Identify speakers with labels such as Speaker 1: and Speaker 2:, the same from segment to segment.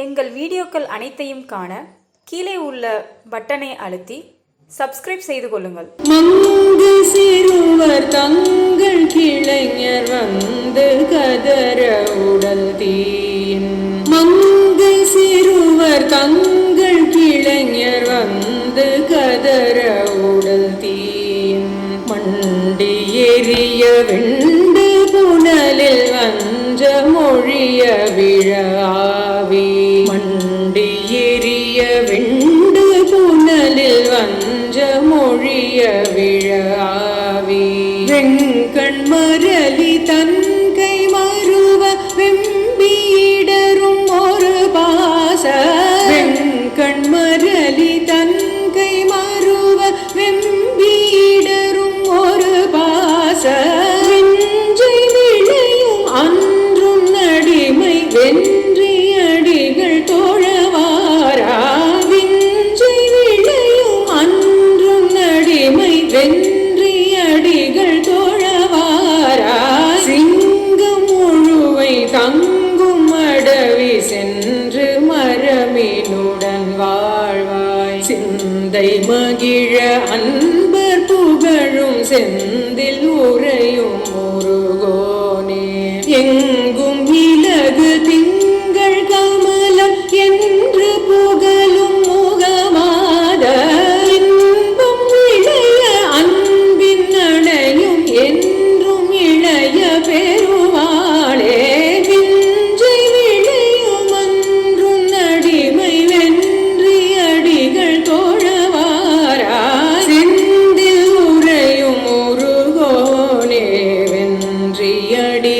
Speaker 1: எங்கள் வீடியோக்கள் அனைத்தையும் காண கீழே உள்ள பட்டனை அழுத்தி சப்ஸ்கிரைப் செய்து கொள்ளுங்கள்.
Speaker 2: மங்கு சிறுவர் தங்கள் கிளைஞர் வந்து கதற உடல் தீயின் மங்கை சிறுவர் தங்கள் கிளைஞர் வந்து கதற உடல் தீயின் மண்டி எரிய வெண்டு புனலில் வஞ்ச மொழிய விழா முழுவை அடவி சென்று மரமினுடன் வாழ்வாய். சிந்தை மகிழ அன்பர் புகழும் செந்தில் உரையும் முருகோனே. எங்கும் இல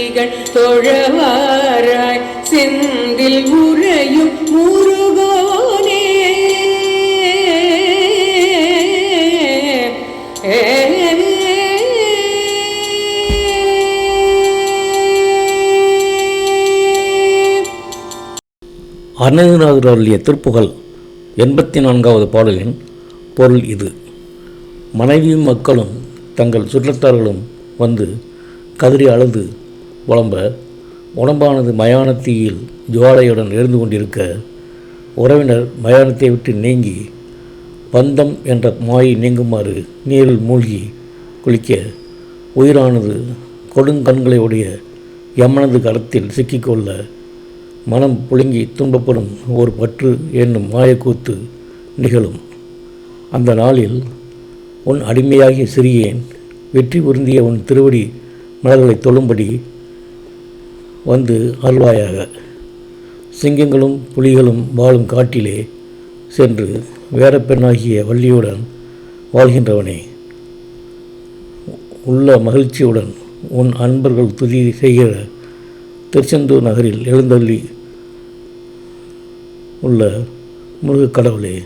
Speaker 2: கைகள் தொழவாராய் செந்தில் உறையும் முருகோனே.
Speaker 3: அருணகிரிநாதர் அருளிய திருப்புகழ் எண்பத்தி நான்காவது பாடலின் பொருள் இது. மனைவியும் மக்களும் தங்கள் சுற்றத்தார்களும் வந்து கதறி அழுது புலம்ப உடம்பானது மயானத்தீயில் ஜுவாலையுடன் எரிந்து கொண்டிருக்க உறவினர் மயானத்தை விட்டு நீங்கி பந்தம் என்ற மாயை நீங்குமாறு நீரில் மூழ்கி குளிக்க உயிரானது கொடுங்கண்களை உடைய யமனது கரத்தில் சிக்கிக்கொள்ள மனம் புழுங்கி துன்பப்படும் ஒரு பற்று என்னும் மாயக்கூத்து நிகழும். அந்த நாளில் உன் அடிமையாகிய சிறியேன் வெற்றி பொருந்திய உன் திருவடி மலர்களை தொழும்படி வந்து அருள்வாயாக சிங்கங்களும் புலிகளும் வாழும் காட்டிலே சென்று வேறப்பெண்ணாகிய வள்ளியுடன் வாழ்கின்றவனே. உள்ள மகிழ்ச்சியுடன் உன் அன்பர்கள் துதி செய்கிற திருச்செந்தூர் நகரில் எழுந்தள்ளி உள்ள முருகக் கடவுளே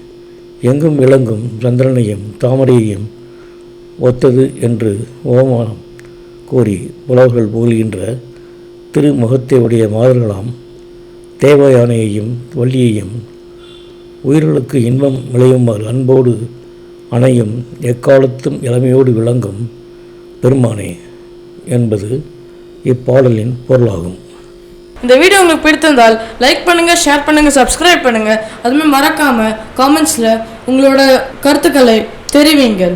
Speaker 3: எங்கும் விளங்கும் சந்திரனையும் தாமரையையும் ஒத்தது என்று ஓமானம் கூறி புலவர்கள் புகழ்கின்ற திருமுகத்தை உடைய மாதர்களாம் தேவயானையையும் வள்ளியையும் உயிர்களுக்கு இன்பம் விளையுமாறு அன்போடு அணையும் எக்காலத்தும் இளமையோடு விளங்கும் பெருமானே என்பது இப்பாடலின் பொருளாகும்.
Speaker 4: இந்த வீடியோ உங்களுக்கு பிடித்திருந்தால் லைக் பண்ணுங்கள் ஷேர் பண்ணுங்கள் சப்ஸ்கிரைப் பண்ணுங்கள் அதுமாதிரி மறக்காமல் காமெண்ட்ஸில் உங்களோட கருத்துக்களை தெரிவிங்கள்.